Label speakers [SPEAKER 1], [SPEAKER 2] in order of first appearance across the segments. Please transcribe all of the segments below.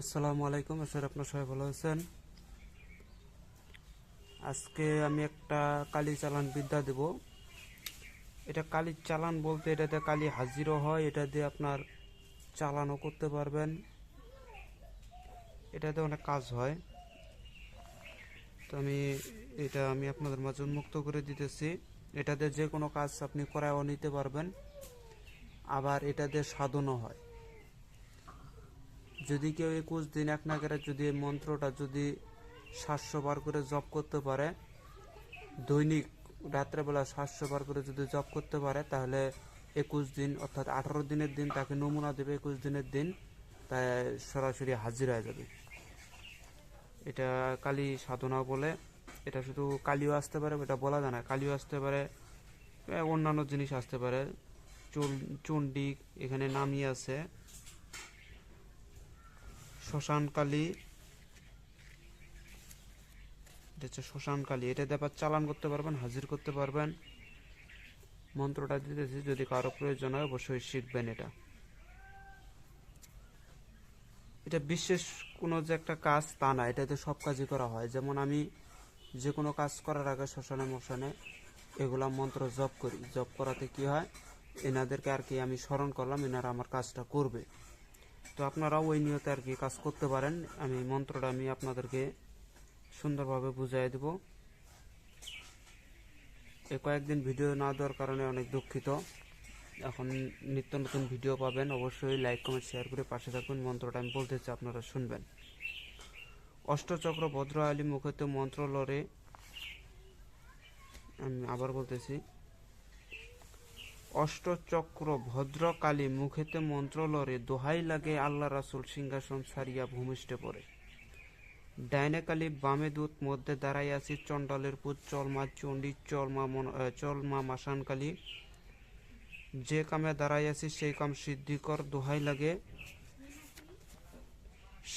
[SPEAKER 1] আসসালামু আলাইকুম। স্যার, আপনার সবাই ভালো আছেন? আজকে আমি একটা কালি চালান বিদ্যা দেব। এটা কালি চালান বলতে এটাতে কালি হাজিরও হয়, এটা দিয়ে আপনার চালানও করতে পারবেন। এটাতে অনেক কাজ হয়। তো আমি, এটা আমি আপনাদের মাঝে উন্মুক্ত করে দিতেছি। এটাতে যে কোনো কাজ আপনি করায়ও নিতে পারবেন। আবার এটা দিয়ে সাধনও হয়। যদি কেউ একুশ দিন এক নাগারে যদি এই মন্ত্রটা যদি সাতশো বার করে জপ করতে পারে, দৈনিক রাত্রেবেলা সাতশো বার করে যদি জপ করতে পারে, তাহলে একুশ দিন অর্থাৎ আঠারো দিনের দিন তাকে নমুনা দেবে একুশ দিনের দিন, তাই সরাসরি হাজির হয়ে যাবে। এটা কালী সাধনা বলে, এটা শুধু কালিও আসতে পারে, এটা বলা যায় না, কালিও আসতে পারে অন্যান্য জিনিস আসতে পারে চণ্ডী এখানে নামই আছে। শ্মশান কালী এটা হচ্ছে শ্মশান কালী এটা দিয়ে আবার চালান করতে পারবেন, হাজির করতে পারবেন। মন্ত্রটা দিতেছি, যদি কারও প্রয়োজন হয় অবশ্যই শিখবেন এটা। এটা বিশেষ কোনো যে একটা কাজ তা না, এটাতে সব কাজই করা হয়। যেমন আমি যে কোনো কাজ করার আগে শ্মশানে মশানে এগুলা মন্ত্র জপ করি। জপ করাতে কি হয়? এনাদেরকে আর কি আমি স্মরণ করলাম, এনারা আমার কাজটা করবে। তো আপনারাও ওই নিয়তে আর কি কাজ করতে পারেন। আমি মন্ত্রটা আমি আপনাদেরকে সুন্দরভাবে বুঝিয়ে দেব। এ কয়েকদিন ভিডিও না দেওয়ার কারণে অনেক দুঃখিত। এখন নিত্য নতুন ভিডিও পাবেন, অবশ্যই লাইক, কমেন্ট, শেয়ার করে পাশে থাকুন। মন্ত্রটা আমি বলতে চাই, আপনারা শুনবেন। অষ্টচক্র ভদ্র আলী মুখতে মন্ত্র লড়ে আমি আবার বলতেছি অষ্টচক্র ভদ্রকালী মুখেতে মন্ত্র লড়ে দোহাই লাগে আল্লাহ রাসুল সিংহাসন সারিয়া ভূমিষ্ঠে পড়ে। ডাইনে কালী বামে দূত মধ্যে দাঁড়াই আছি, চণ্ডালের পুত, চলমা চণ্ডী, চলমা চলমা মাসান কালী। যে কামে দাঁড়াই আছি, সেই কাম সিদ্ধিকর দোহাই লাগে।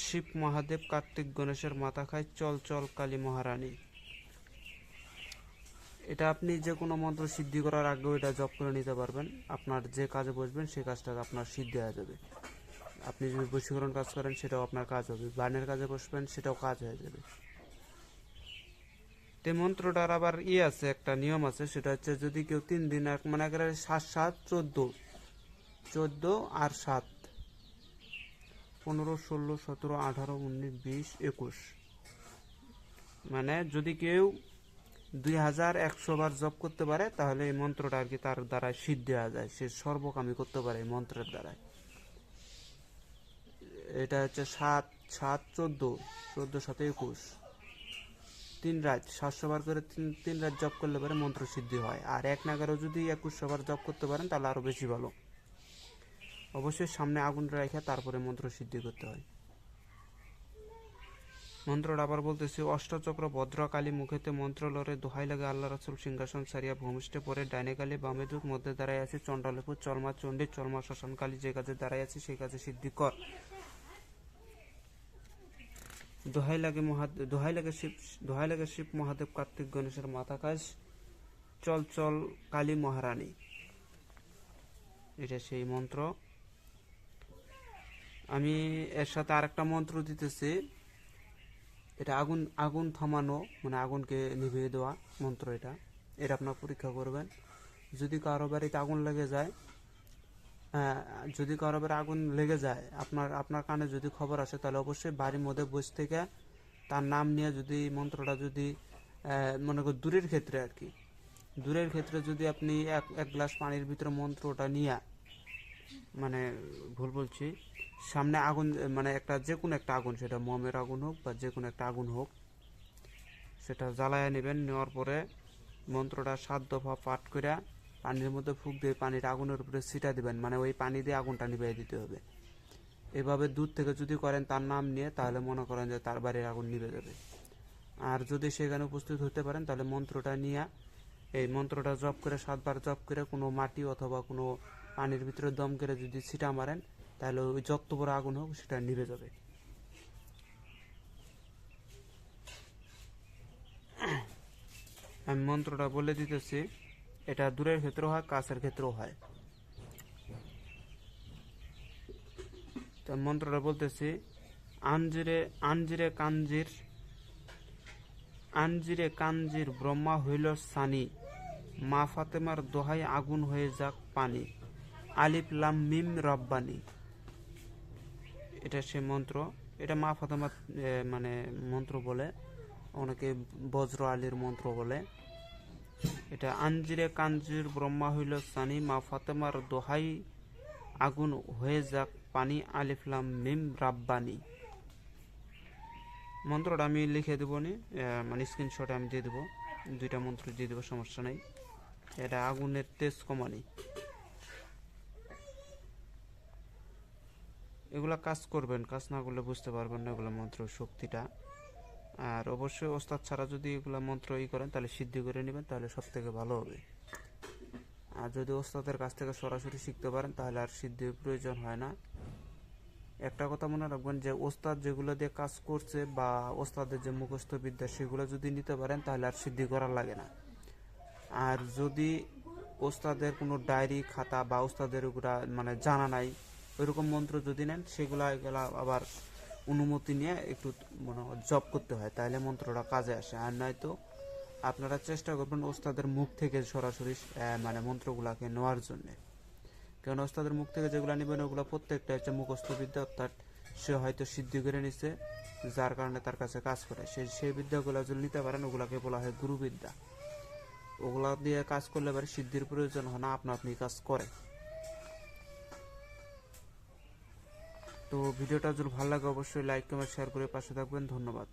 [SPEAKER 1] শিব মহাদেব কার্তিক গণেশের মাথা খায়, চল চল কালী মহারানী। এটা আপনি যে কোনো মন্ত্র সিদ্ধি করার আগেও এটা জপ করে নিতে পারবেন। আপনার যে কাজে বসবেন সেই কাজটা আপনার সিদ্ধি হয়ে যাবে। আপনি যদি বশীকরণ কাজ করেন সেটাও আপনার কাজ হবে। বানের কাজে বসবেন সেটাও কাজ হয়ে যাবে। তে মন্ত্রটার আবার ইয়ে আছে, একটা নিয়ম আছে, সেটা হচ্ছে যদি কেউ তিন দিন এক মানে একেবারে সাত সাত, চোদ্দ। চোদ্দ আর সাত। পনেরো, ষোলো, সতেরো, আঠারো, উনিশ, বিশ, একুশ। মানে যদি কেউ দুই হাজার একশো বার জপ করতে পারে, তাহলে এই মন্ত্রটা আর কি তার দ্বারা সিদ্ধি হয়ে যায়। সে সর্বকামী করতে পারে এই মন্ত্রের দ্বারায়। এটা হচ্ছে সাত সাত, চোদ্দ চোদ্দ সাথে একুশ। তিন রাত, সাতশো বার করে তিন তিন রাত জপ করলে পরে মন্ত্র সিদ্ধি হয়। আর এক নাগারও যদি একুশশো বার জপ করতে পারেন, তাহলে আরও বেশি ভালো। অবশ্যই সামনে আগুন রেখে তারপরে মন্ত্র সিদ্ধি করতে হয়। মন্ত্রটা আবার বলতেছি, অষ্টচক্র ভদ্রকালী মুখেতে মন্ত্র লড়ে দোহাই লাগে আল্লাহ রাসুল সিংহাসন সারিয়া ভূমিষ্ঠে পরে ডাইনে কালী বামে দুধ, মধ্যে দাঁড়াই আছে চণ্ডালেপুর চলমা চণ্ডী, চলমা শ্মশান কালী যে কাজে দাঁড়াই আছে সেই কাজে সিদ্ধি কর। দোহাই লাগে মহা দোহাই লাগে শিব, দোহাই লাগে শিব মহাদেব কার্তিক গণেশের মাথা কাজ। চল চল কালী মহারানী। এটা সেই মন্ত্র। আমি এর সাথে আরেকটা মন্ত্র দিতেছি। এটা আগুন আগুন থামানো মানে আগুনকে নিভিয়ে দেওয়া মন্ত্র এটা। এটা আপনার পরীক্ষা করবেন। যদি কারও বাড়িতে আগুন লেগে যায় হ্যাঁ, যদি কারও বাড়ি আগুন লেগে যায় আপনার আপনার কানে যদি খবর আসে তাহলে অবশ্যই বাড়ির মধ্যে বসে থেকে তার নাম নিয়ে যদি মন্ত্রটা যদি মনে কর দূরের ক্ষেত্রে আর কি। দূরের ক্ষেত্রে যদি আপনি এক এক গ্লাস পানির ভিতরে মন্ত্রটা নিয়ে মানে ভুল বলছি, সামনে আগুন মানে একটা যে কোনো একটা আগুন, সেটা মোমের আগুন হোক বা যে কোনো একটা আগুন হোক, সেটা জ্বালায় নেবেন, নেওয়ার পরে মন্ত্রটা সাত দফা পাঠ করে পানির মধ্যে ফুক দিয়ে পানির আগুনের উপরে ছিটা দিবেন মানে ওই পানি দিয়ে আগুনটা নিভিয়ে দিতে হবে। এভাবে দূর থেকে যদি করেন তার নাম নিয়ে, তাহলে মনে করেন যে তার বাড়ির আগুন নিভে যাবে। আর যদি সেখানে উপস্থিত হতে পারেন, তাহলে মন্ত্রটা নিয়ে, এই মন্ত্রটা জপ করে, সাতবার জপ করে কোনো মাটি অথবা কোনো পানির ভিতরে দম করে যদি ছিটা মারেন, তাহলে ওই যত বড় আগুন হোক সেটা নিভে যাবে। আমি মন্ত্রটা বলে দিতেছি, এটা দূরের ক্ষেত্রেও হয়, কাছের ক্ষেত্রেও হয়। তো মন্ত্রটা বলতেছি আঞ্জিরে আঞ্জিরে কাঞ্জির আঞ্জিরে কাঞ্জির ব্রহ্মা হইল সানি। মা ফাতেমার দোহাই আগুন হয়ে যাক পানি। আলিফ লাম মিম রব্বানি। এটা সে মন্ত্র। এটা মা ফাতেমার এ, মানে মন্ত্র বলে। অনেকে বজ্র আলীর মন্ত্র বলে। এটা আঞ্জিরে কাঞ্জির ব্রহ্মা হইল সানি মা ফাতেমার দোহাই আগুন হয়ে যাক পানি আলিফলাম মিম রাব্বানি। মন্ত্রটা আমি লিখে দেবো নি মানে স্ক্রিনশটে আমি দিয়ে দেবো। দুইটা মন্ত্র দিয়ে দেবো সমস্যা নেই। এটা আগুনের তেজ কমানি। এগুলা কাজ করবেন, কাজ না করলে বুঝতে পারবেন না এগুলো মন্ত্র শক্তিটা। আর অবশ্যই ওস্তাদ ছাড়া যদি এগুলো মন্ত্র ই করেন, তাহলে সিদ্ধি করে নেবেন, তাহলে সব থেকে ভালো হবে। আর যদি ওস্তাদের কাছ থেকে সরাসরি শিখতে পারেন, তাহলে আর সিদ্ধির প্রয়োজন হয় না। একটা কথা মনে রাখবেন যে, ওস্তাদ যেগুলো দিয়ে কাজ করছে বা ওস্তাদের যে মুখস্থ বিদ্যা, সেগুলো যদি নিতে পারেন, তাহলে আর সিদ্ধি করা লাগে না। আর যদি ওস্তাদের কোনো ডায়েরি খাতা বা ওস্তাদের ওগুলা মানে জানা নাই ওইরকম মন্ত্র যদি নেন, সেগুলা এগুলা আবার অনুমতি নিয়ে একটু মানে জব করতে হয়, তাহলে মন্ত্রটা কাজে আসে। আর নয়তো আপনারা চেষ্টা করবেন ওস্তাদের মুখ থেকে সরাসরি মানে মন্ত্রগুলাকে নেওয়ার জন্যে। কারণ ওস্তাদের মুখ থেকে যেগুলো নেবেন, ওগুলো প্রত্যেকটা হচ্ছে মুখস্থ বিদ্যা, অর্থাৎ সে হয়তো সিদ্ধি করে নিছে, যার কারণে তার কাছে কাজ করে। সে সেই বিদ্যাগুলো যদি নিতে পারেন, ওগুলাকে বলা হয় গুরুবিদ্যা। ওগুলা দিয়ে কাজ করলে এবার সিদ্ধির প্রয়োজন হয় না, আপনা আপনি কাজ করে তো ভিডিওটা যদি ভালো লাগে অবশ্যই লাইক কমেন্ট শেয়ার করে পাশে থাকবেন। ধন্যবাদ।